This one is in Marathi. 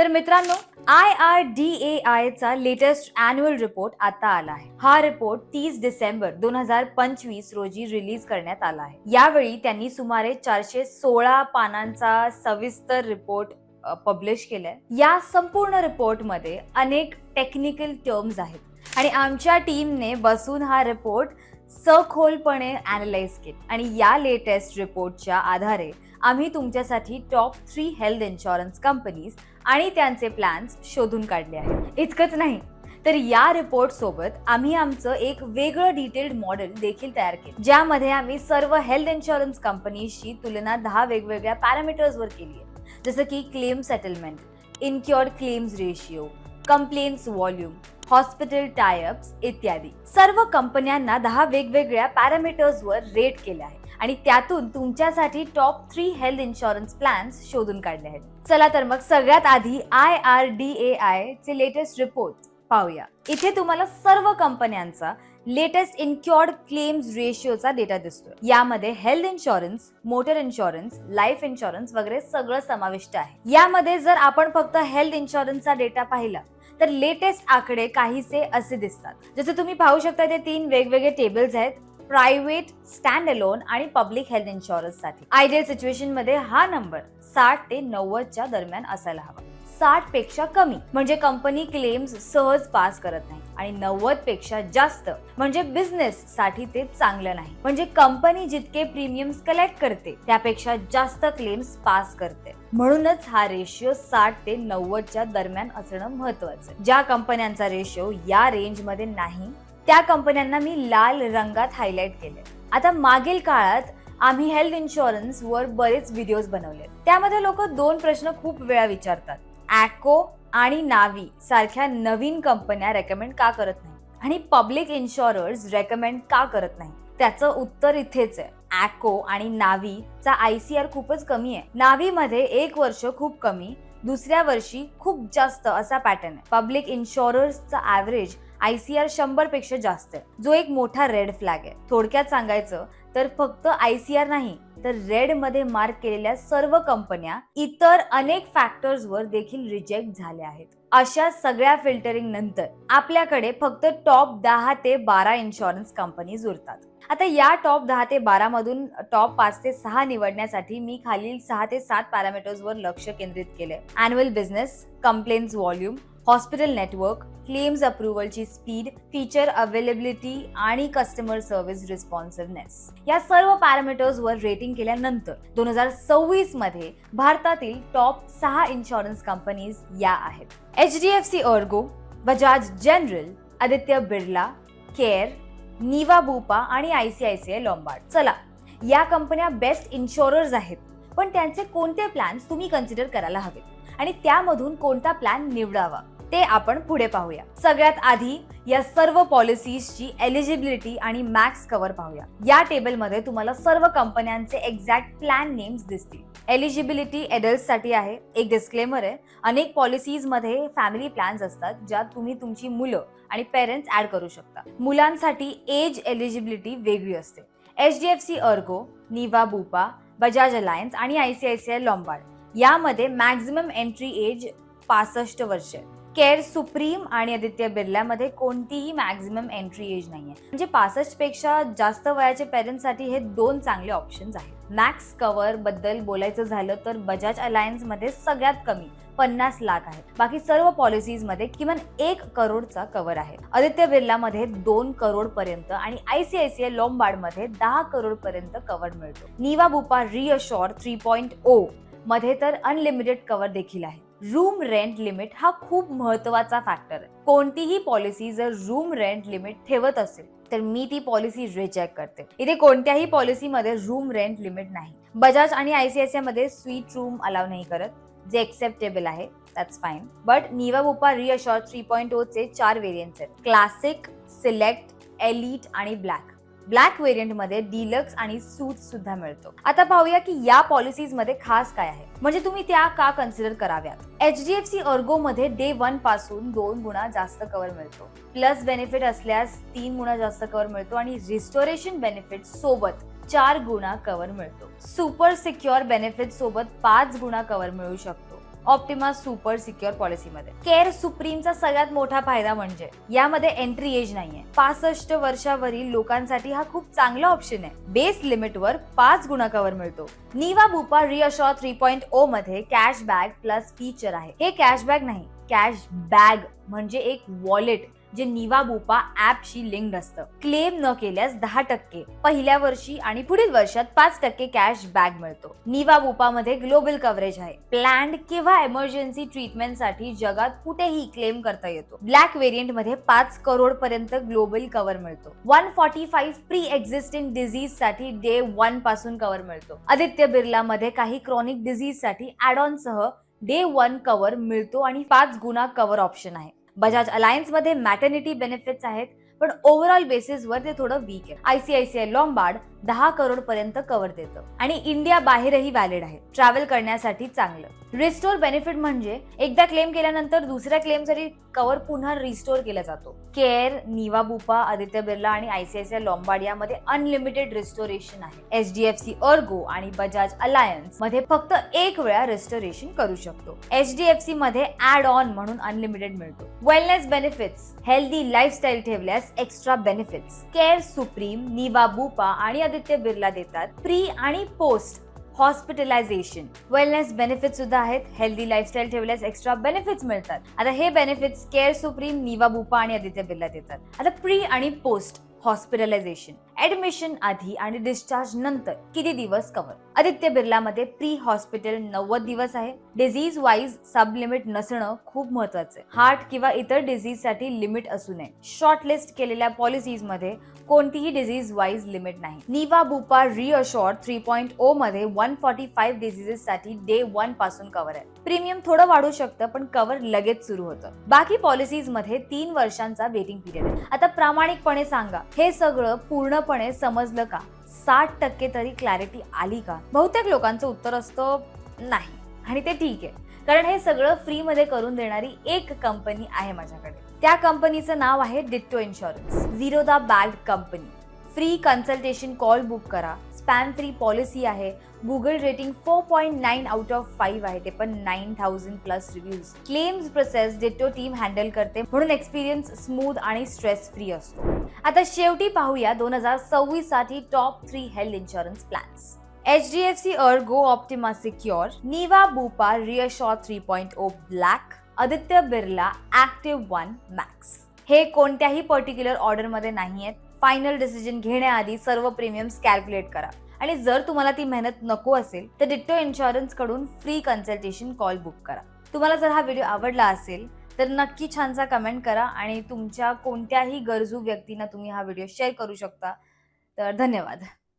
तर मित्रांनो आय आर डी ए आयचा लेटेस्ट अॅन्युअल रिपोर्ट आता आला आहे. हा रिपोर्ट तीस डिसेंबर दोन हजार पंचवीस रोजी रिलीज करण्यात आला आहे. यावेळी त्यांनी सुमारे चारशे सोळा पानांचा सविस्तर रिपोर्ट पब्लिश केलाय. या संपूर्ण रिपोर्टमध्ये अनेक टेक्निकल टर्म्स आहेत. आणि आमच्या टीमने बसून हा रिपोर्ट सखोलपणे अनालाइज केला. आणि या लेटेस्ट रिपोर्टच्या आधारे आम्ही तुमच्यासाठी top three health insurance companies आणि त्यांचे प्लॅन्स शोधून काढले आहेत. इतकंच नाही तर या रिपोर्ट सोबत आम्ही आमचं एक वेगळं डिटेल्ड मॉडेल देखील तयार केलं. ज्यामध्ये आम्ही सर्व हेल्थ इन्शुरन्स कंपनीशी तुलना दहा वेगवेगळ्या पॅरामीटर्सवर केली आहे. जसं की claim settlement incurred claims ratio complaints volume hospital tie ups इत्यादी. सर्व कंपन्यांना दहा वेगवेगळ्या पॅरामीटर्सवर रेट केले आहे. आणि त्यातून तुमच्यासाठी top three health insurance plans शोधून काढले आहेत. चला तर मग सगळ्यात आधी I R D A I चे लेटेस्ट रिपोर्ट पाहूया. इथे तुम्हाला सर्व कंपन्यांचा लेटेस्ट इन्क्युअर्ड क्लेम्स रेशिओचा डेटा दिसतोय. यामध्ये health insurance motor insurance life insurance वगैरे सगळं समाविष्ट आहे. यामध्ये जर आपण फक्त हेल्थ इन्शुरन्सचा डेटा पाहिला तर लेटेस्ट आकडे काहीसे असे दिसतात. जसं तुम्ही पाहू शकता ते तीन वेगवेगळे टेबल्स आहेत. प्रायव्हेट स्टँड अलोन आणि पब्लिक हेल्थ इन्शुरन्ससाठी आयडियल सिच्युएशनमध्ये हा नंबर साठ ते नव्वदच्या दरम्यान असायला हवा. साठपेक्षा कमी. म्हणजे कंपनी क्लेम्स सहज पास करत नाही. आणि नव्वदपेक्षा जास्त. म्हणजे बिझनेस साठी ते चांगलं नाही. म्हणजे कंपनी जितके प्रीमियम्स कलेक्ट करते त्यापेक्षा जास्त क्लेम्स पास करते. म्हणूनच हा रेशिओ साठ ते नव्वदच्या दरम्यान असणं महत्वाचं ज्या कंपन्यांचा रेशिओ या रेंजमध्ये नाही त्या कंपन्यांना मी लाल रंगात हायलाइट केले आता मागील काळात आम्ही हेल्थ इन्शुरन्स वर बरेच व्हिडिओज बनवले. त्यामध्ये लोक दोन प्रश्न खूप वेळा विचारतात. ॲको आणि नावी सारख्या नवीन कंपन्या रेकमेंड का करत नाही? आणि पब्लिक इन्शुरर्स रेकमेंड का करत नाही? त्याचं उत्तर इथेच आहे. ॲको आणि नावीचा आयसीआर खूपच कमी आहे. नावीमध्ये एक वर्ष खूप कमी दुसऱ्या वर्षी खूप जास्त असा पॅटर्न आहे. पब्लिक इन्शुरर्सचा ऍव्हरेज आर शंभरपेक्षा जास्त आहे. जो एक मोठा रेड फ्लॅग आहे. थोडक्यात सांगायचं तर फक्त आय सी आर नाही तर रेडमध्ये मार्क केलेल्या सर्व कंपन्या इतर अनेक फॅक्टर्स वर देखील रिजेक्ट झाल्या आहेत. अशा सगळ्या फिल्टरिंग नंतर आपल्याकडे फक्त टॉप दहा ते बारा इन्शुरन्स कंपनीज उरतात. आता या टॉप दहा ते बारा मधून टॉप पाच ते सहा निवडण्यासाठी मी खालील सहा ते सात पॅरामीटर्स वर लक्ष केंद्रित केले annual business complaints volume hospital network claims अप्रुव्हलची speed feature availability आणि कस्टमर सर्व्हिस रिस्पॉन्सिव्हनेस या सर्व पॅरामीटर्सवर रेटिंग केल्यानंतर दोन हजार सव्वीसमध्ये भारतातील टॉप सहा इन्शुरन्स कंपनीज या आहेत. H D F C Ergo Bajaj general Aditya Birla Care Niva Bupa आणि I C I C I Lombard चला या कंपन्या बेस्ट इन्शुरर्स आहेत पण त्यांचे कोणते प्लॅन्स तुम्ही कन्सिडर करायला हवेत? आणि त्यामधून कोणता प्लॅन निवडावा? ते आपण पुढे पाहूया. सगळ्यात आधी या सर्व पॉलिसीजची एलिजिबिलिटी आणि मॅक्स कव्हर पाहूया. या टेबलमध्ये तुम्हाला सर्व कंपन्यांचे एक्झॅक्ट प्लॅन नेम्स दिसतील. एलिजिबिलिटी एडल्टसाठी आहे एक डिस्क्लेमर आहे. अनेक पॉलिसीजमध्ये फॅमिली प्लॅन्स असतात ज्यात तुम्ही तुमची मुलं आणि पेरेंट्स ऍड करू शकता. मुलांसाठी एज एलिजिबिलिटी वेगळी असते. H D F C Ergo Niva Bupa Bajaj Allianz आणि आयसीआयसीआय लॉम्बार्ड यामध्ये मॅक्झिमम एंट्री एज पासष्ट वर्ष आहे. केअर सुप्रीम आणि आदित्य बिर्ल्यामध्ये कोणतीही मॅक्झिमम एंट्री एज नाहीये. म्हणजे पासष्टपेक्षा जास्त वयाचे पेरेंट्ससाठी हे दोन चांगले ऑप्शन्स आहेत. मॅक्स कव्हरबद्दल बोलायचं झालं तर बजाज अलायन्समध्ये सगळ्यात कमी पन्नास लाख आहे. बाकी सर्व पॉलिसीजमध्ये किमान एक करोडचा कव्हर आहे. आदित्य बिर्ला मध्ये दोन करोड पर्यंत आणि आयसीआयसीआय लॉम्बार्डमध्ये दहा करोड पर्यंत कव्हर मिळतो. Niva Bupa ReAssure three point O मध्ये तर अनलिमिटेड कव्हर देखील आहे. रूम रेंट लिमिट हा खूप महत्त्वाचा फॅक्टर आहे. कोणतीही पॉलिसी जर रूम रेंट लिमिट ठेवत असेल तर मी ती पॉलिसी रिजेक्ट करते. इथे कोणत्याही पॉलिसीमध्ये रूम रेंट लिमिट नाही. बजाज आणि आयसीआयसीआयमध्ये स्वीट रूम अलाव नाही करत. जे एक्सेप्टेबल आहे that's fine but Niva Bupa reassure three point o चे चार व्हेरियंट्स आहेत. क्लासिक सिलेक्ट एलिट आणि ब्लॅक ब्लॅक व्हेरियंटमध्ये डिलक्स आणि सूट सुद्धा मिळतो. आता पाहूया की या पॉलिसीजमध्ये खास काय आहे. म्हणजे तुम्ही त्या का कन्सिडर कराव्यात? H D F C Ergo मध्ये डे वनपासून दोन गुणा जास्त कव्हर मिळतो. प्लस बेनिफिट असल्यास तीन गुणा जास्त कव्हर मिळतो आणि रिस्टोरेशन बेनिफिट सोबत चार गुणा कव्हर मिळतो. सुपर सिक्युअर बेनिफिट सोबत पाच गुणा कव्हर मिळू शकतो. ऑप्टिमा सुपर सिक्युअर पॉलिसीमध्ये. केअर सुप्रीमचा सगळ्यात मोठा फायदा म्हणजे यामध्ये एंट्री एज नाहीये. पासष्ट वर्षावरील लोकांसाठी हा खूप चांगला ऑप्शन आहे. बेस लिमिटवर पाच गुणा कव्हर मिळतो. Niva Bupa ReAssure three point O मध्ये कॅश बॅग प्लस फीचर आहे. हे कॅश बॅग नाही कॅश बॅग म्हणजे एक वॉलेट. जे निवा बोपा ऍपशी लिंक्ड असतं. क्लेम न केल्यास दहा टक्के पहिल्या वर्षी आणि पुढील वर्षात पाच टक्के कॅश बॅग मिळतो. निवा बुपा मध्ये ग्लोबल कव्हरेज आहे. प्लॅन्ड किंवा एमर्जन्सी ट्रीटमेंटसाठी जगात कुठेही क्लेम करता येतो. ब्लॅक व्हेरियंटमध्ये पाच करोड पर्यंत ग्लोबल कव्हर मिळतो. One forty five pre existing डिझीजसाठी day वनपासून कव्हर मिळतो. आदित्य बिर्ला मध्ये काही क्रॉनिक डिझीजसाठी ऍड ऑन सह डे वन कव्हर मिळतो आणि पाच गुणा कव्हर ऑप्शन आहे. बजाज अलायन्समध्ये मॅटर्निटी बेनिफिट्स आहेत पण ओव्हरऑल बेसिसवर ते थोडं वीक आहे. आयसीआयसीआय लॉम्बार्ड दहा करोड पर्यंत कव्हर देतं. आणि इंडिया बाहेरही व्हॅलिड आहे. ट्रॅव्हल करण्यासाठी चांगलं. रिस्टोर बेनिफिट म्हणजे एकदा क्लेम केल्यानंतर दुसऱ्या क्लेमसाठी कव्हर पुन्हा रिस्टोर केला जातो. केअर निवा बुपा आदित्य बिर्ला आणि आयसीआयसीआय लॉम्बार्ड यामध्ये अनलिमिटेड रिस्टोरेशन आहे. H D F C Ergo आणि बजाज अलायन्समध्ये फक्त एक वेळा रिस्टोरेशन करू शकतो. एच डी एफ सी मध्ये ऍड ऑन म्हणून अनलिमिटेड मिळतो. वेलनेस बेनिफिट्स हेल्दी लाईफस्टाईल ठेवल्यास extra benefits care supreme Niva Bupa आणि आदित्य बिर्ला देतात प्री आणि पोस्ट हॉस्पिटलायझेशन वेलनेस बेनिफिट सुद्धा आहेत. हेल्दी लाईफस्टाईल ठेवल्यास एक्स्ट्रा बेनिफिट्स मिळतात. आता हे benefits care supreme Niva Bupa आणि आदित्य बिर्ला देतात. आता प्री आणि पोस्ट हॉस्पिटलायझेशन ऍडमिशन आधी आणि डिस्चार्ज नंतर. किती दिवस कव्हर आदित्य बिर्लामध्ये प्री हॉस्पिटल नव्वद दिवस आहे. डिझीज वाईज सब लिमिट नसणं खूप महत्वाचं आहे. हार्ट किंवा इतर डिझीजसाठी लिमिट असू नये. शॉर्टलिस्ट केलेल्या पॉलिसीज oh मध्ये कोणतीही डिझीज वाईज लिमिट नाही. Niva Bupa ReAssure three point O मध्ये वन फॉर्टी फाईव्ह डिझीजेस साठी डे वनपासून कव्हर आहे. प्रीमियम थोडं वाढू शकतं पण कव्हर लगेच सुरू होतं. बाकी पॉलिसीजमध्ये तीन वर्षांचा वेटिंग पिरियड आहे. आता प्रामाणिकपणे सांगा हे सगळं पूर्णपणे समजलं का? साठ टक्के तरी क्लॅरिटी आली का? बहुतेक लोकांचं उत्तर असतं नाही. आणि ते ठीक आहे. कारण हे सगळं फ्री मध्ये करून देणारी एक कंपनी आहे माझ्याकडे. त्या कंपनीचं नाव आहे Ditto insurance zero the bag company free consultation call book करा. स्पॅम फ्री पॉलिसी आहे. Google rating four point nine out of five आहे. ते पण nine thousand plus reviews claims process Ditto team handle करते. म्हणून एक्सपिरियन्स स्मूथ आणि स्ट्रेस फ्री असतो. आता शेवटी पाहूया दोन हजार सव्वीससाठी top three health insurance plans H D F C Ergo Optima secure Niva Bupa reassure three point ओ black Aditya Birla active one max हे कोणत्याही पर्टिक्युलर ऑर्डरमध्ये नाही आहेत फायनल डिसिजन घेण्याआधी सर्व प्रीमियम्स कॅल्क्युलेट करा. आणि जर तुम्हाला ती मेहनत नको असेल तर डिट्टो इन्शुरन्सकडून फ्री कन्सल्टेशन कॉल बुक करा. तुम्हाला जर हा व्हिडिओ आवडला असेल तर नक्की छानसा कमेंट करा आणि तुमच्या कोणत्याही गरजू व्यक्तींना तुम्ही हा व्हिडिओ शेअर करू शकता. तर धन्यवाद.